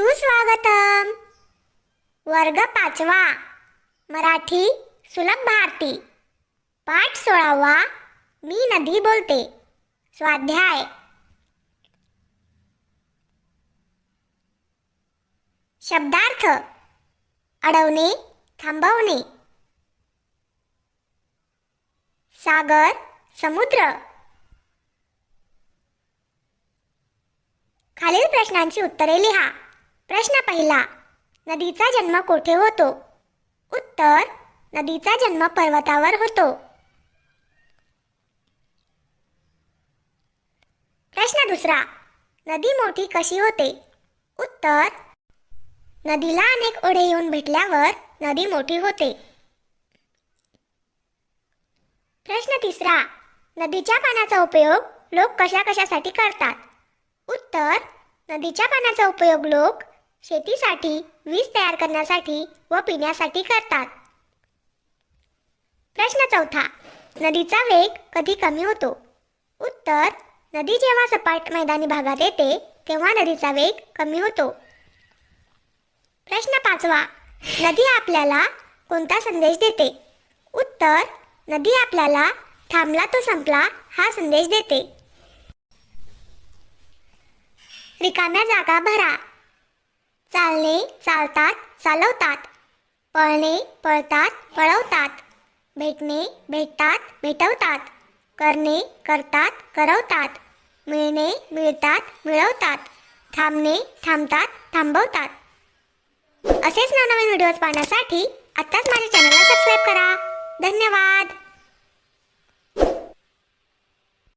सुस्वागतम. वर्ग पाचवा. मराठी सुलभ भारती. पाठ सोळावा. मी नदी बोलते. स्वाध्याय. शब्दार्थ. अडवणे थांबवणे. सागर समुद्र. खालील प्रश्नांची उत्तरे लिहा. प्रश्न पहिला नदीचा जन्म कोठे होतो? उत्तर नदीचा जन्म पर्वतावर होतो. प्रश्न दुसरा नदी मोठी कशी होते? उत्तर नदीला अनेक ओढे येऊन भेटल्यावर नदी मोठी होते. प्रश्न तिसरा नदीच्या पाण्याचा उपयोग लोक कशा कशासाठी करतात? उत्तर नदीच्या पाण्याचा उपयोग लोक शेतीसाठी वीज तयार करण्यासाठी व पिण्यासाठी करतात. प्रश्न चौथा. नदीचा वेग कधी कमी होतो? उत्तर नदी जेव्हा सपाट मैदानी भागात येते तेव्हा नदीचा वेग कमी होतो. प्रश्न पाचवा. नदी आपल्याला कोणता संदेश देते? उत्तर नदी आपल्याला थांबला तो संपला हा संदेश देते. रिकाम्या जागा भरा. चालणे चालतात चालवतात. पळणे पळतात पळवतात. भेटणे भेटतात भेटवतात. करणे करतात करवतात. मिळणे मिळतात मिळवतात. थांबणे थांबतात थांबवतात. असेच नवनवीन व्हिडिओज पाहण्यासाठी आत्ताच माझ्या चॅनलला सबस्क्राईब करा. धन्यवाद!